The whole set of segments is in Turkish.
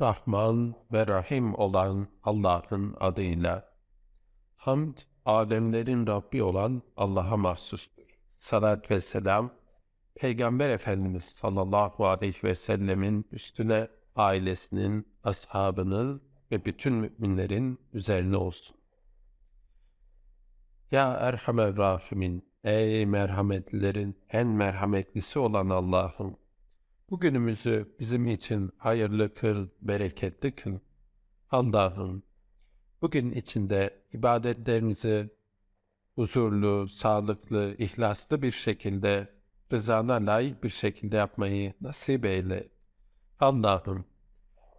Rahman ve Rahim olan Allah'ın adıyla. Hamd, alemlerin Rabbi olan Allah'a mahsustur. Salat ve selam, Peygamber Efendimiz sallallahu aleyhi ve sellemin üstüne ailesinin, ashabının ve bütün müminlerin üzerine olsun. Ya Erhamer Rahimin, ey merhametlilerin en merhametlisi olan Allah'ım, bugünümüzü bizim için hayırlı kıl, bereketli kıl. Allah'ım, bugün içinde ibadetlerimizi huzurlu, sağlıklı, ihlaslı bir şekilde, rızana layık bir şekilde yapmayı nasip eyle. Allah'ım,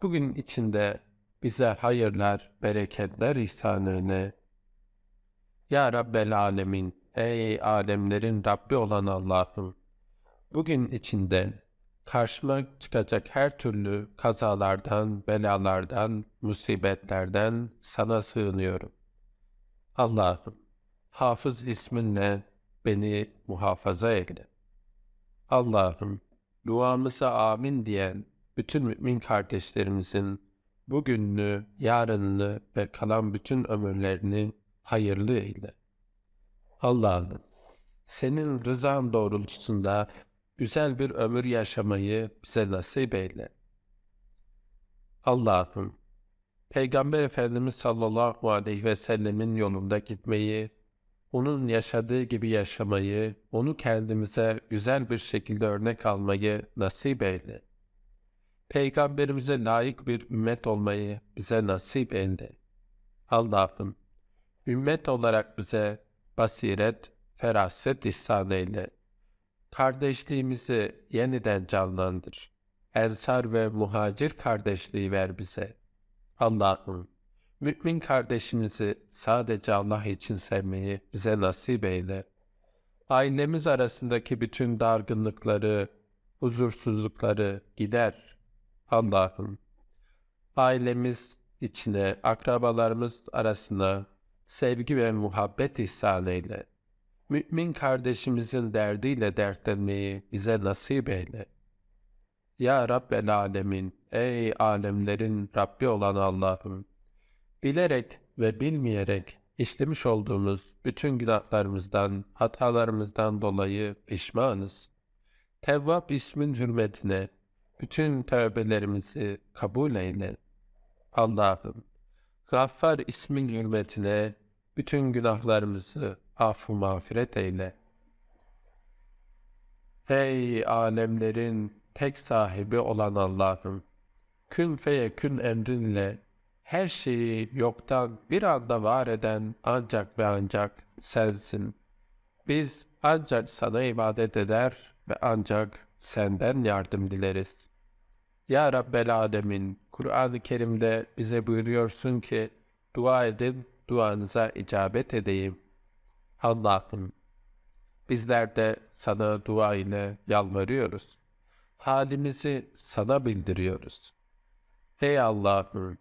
bugün içinde bize hayırlar, bereketler ihsan eyle. Ya Rabbel Alemin, ey alemlerin Rabbi olan Allah'ım, bugün içinde karşıma çıkacak her türlü kazalardan, belalardan, musibetlerden sana sığınıyorum. Allah'ım, hafız isminle beni muhafaza eyle. Allah'ım, duamıza amin diyen bütün mümin kardeşlerimizin bugününü, yarınını ve kalan bütün ömürlerini hayırlı eyle. Allah'ım, senin rızan doğrultusunda güzel bir ömür yaşamayı bize nasip eyle. Allah'ım, Peygamber Efendimiz sallallahu aleyhi ve sellemin yolunda gitmeyi, onun yaşadığı gibi yaşamayı, onu kendimize güzel bir şekilde örnek almayı nasip eyle. Peygamberimize layık bir ümmet olmayı bize nasip eyle. Allah'ım, ümmet olarak bize basiret, feraset ihsan eyle. Kardeşliğimizi yeniden canlandır. Ensar ve muhacir kardeşliği ver bize. Allah'ım, mümin kardeşimizi sadece Allah için sevmeyi bize nasip eyle. Ailemiz arasındaki bütün dargınlıkları, huzursuzlukları gider. Allah'ım, ailemiz içine, akrabalarımız arasına sevgi ve muhabbet ihsan eyle. Mümin kardeşimizin derdiyle dertlenmeyi bize nasip eyle. Ya Rabbel Alemin, ey alemlerin Rabbi olan Allah'ım, bilerek ve bilmeyerek işlemiş olduğumuz bütün günahlarımızdan, hatalarımızdan dolayı pişmanız. Tevvab ismin hürmetine bütün tövbelerimizi kabul eyle. Allah'ım, Gaffar ismin hürmetine bütün günahlarımızı affı mağfiret eyle. Ey alemlerin tek sahibi olan Allah'ım, kün feyekün emrinle her şeyi yoktan bir anda var eden ancak ve ancak sensin. Biz ancak sana ibadet eder ve ancak senden yardım dileriz. Ya Rabbel Alemin, Kur'an-ı Kerim'de bize buyuruyorsun ki, dua edin, duanıza icabet edeyim. Allah'ım, bizler de sana dua ile yalvarıyoruz. Halimizi sana bildiriyoruz. Ey Allah'ım,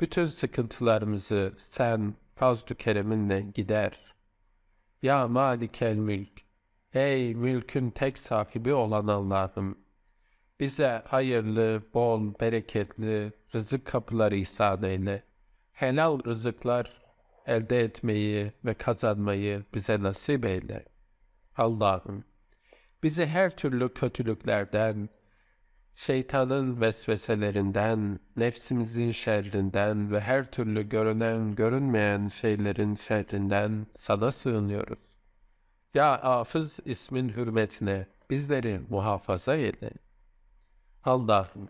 bütün sıkıntılarımızı sen fazl-ı kereminle gider. Ya Malikel Mülk, ey mülkün tek sahibi olan Allah'ım, bize hayırlı, bol, bereketli rızık kapıları ihsan eyle. Helal rızıklar elde etmeyi ve kazanmayı bize nasip eyle. Allah'ım, bizi her türlü kötülüklerden, şeytanın vesveselerinden, nefsimizin şerrinden ve her türlü görünen görünmeyen şeylerin şerrinden sana sığınıyoruz. Ya Hafız ismin hürmetine bizleri muhafaza eyle. Allah'ım,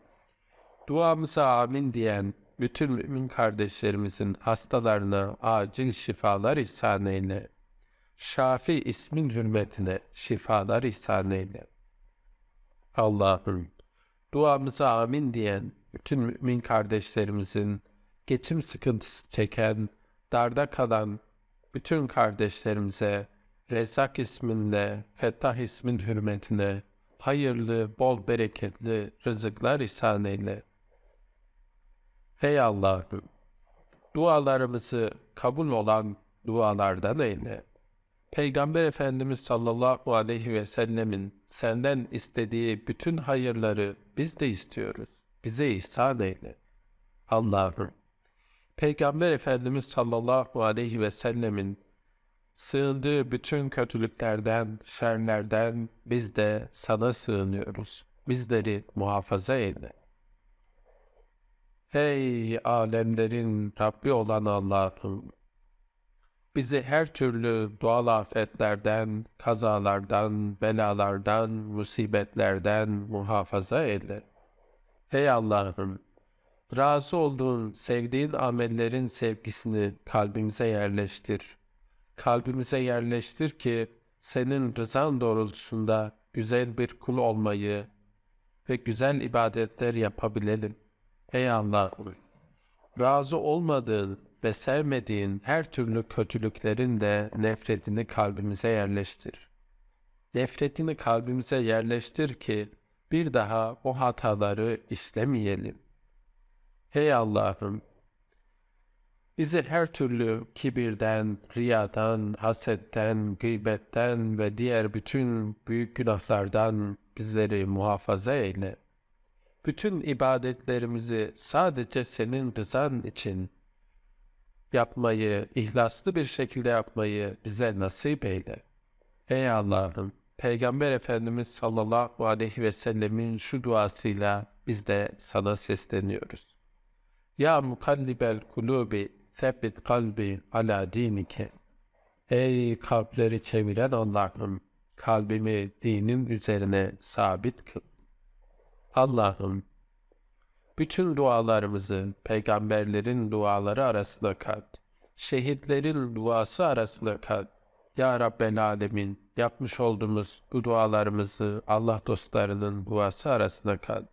duamıza amin diyen bütün mümin kardeşlerimizin hastalarına acil şifalar ihsan eyle. Şafi ismin hürmetine şifalar ihsan eyle. Allah'ım, duamıza amin diyen bütün mümin kardeşlerimizin geçim sıkıntısı çeken, darda kalan bütün kardeşlerimize Rezzak isminle, Fettah ismin hürmetine hayırlı, bol bereketli rızıklar ihsan eyle. Ey Allah'ım, dualarımızı kabul olan dualardan eyle. Peygamber Efendimiz sallallahu aleyhi ve sellemin senden istediği bütün hayırları biz de istiyoruz. Bize ihsan eyle. Allah'ım, Peygamber Efendimiz sallallahu aleyhi ve sellemin sığındığı bütün kötülüklerden, şerlerden biz de sana sığınıyoruz. Bizleri muhafaza eyle. Hey alemlerin Rabbi olan Allah'ım! Bizi her türlü doğal afetlerden, kazalardan, belalardan, musibetlerden muhafaza eyle. Hey Allah'ım! Razı olduğun, sevdiğin amellerin sevgisini kalbimize yerleştir. Kalbimize yerleştir ki senin rızan doğrultusunda güzel bir kul olmayı ve güzel ibadetler yapabilelim. Ey Allah'ım! Razı olmadığın ve sevmediğin her türlü kötülüklerin de nefretini kalbimize yerleştir. Nefretini kalbimize yerleştir ki bir daha o hataları işlemeyelim. Hey Allah'ım! Bizi her türlü kibirden, riyadan, hasetten, gıybetten ve diğer bütün büyük günahlardan bizleri muhafaza eyle. Bütün ibadetlerimizi sadece senin rızan için yapmayı, ihlaslı bir şekilde yapmayı bize nasip eyle. Ey Allah'ım! Peygamber Efendimiz sallallahu aleyhi ve sellemin şu duasıyla biz de sana sesleniyoruz. Ya mukallibel kulubi sebbit kalbi ala dinike. Ey kalpleri çeviren Allah'ım, kalbimi dinin üzerine sabit kıl. Allah'ım, bütün dualarımızı peygamberlerin duaları arasına kat. Şehitlerin duası arasına kat. Ya Rabbel Alemin, yapmış olduğumuz bu dualarımızı Allah dostlarının duası arasına kat.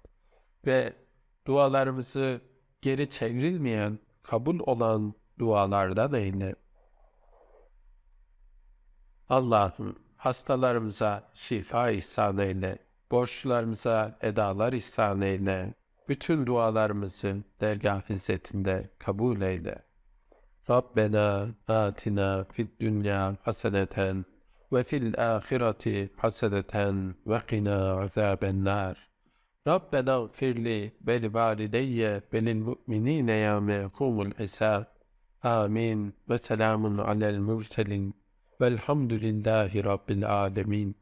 Ve dualarımızı geri çevrilmeyen, kabul olan dualardan eyle. Allah'ım hastalarımıza şifa ihsan eyle. Borçlularımıza edalar ihsan eyle. Bütün dualarımızı dergah izzetinde kabul eyle. Rabbena atina fid dünya haseneten ve fil ahireti haseneten ve qina azaben nar. Rabbena gfirli ve li valideyye ve lil mu'minine yevme yekumul hisab. Amin ve selamun alel murselin velhamdülillahi rabbil alemin.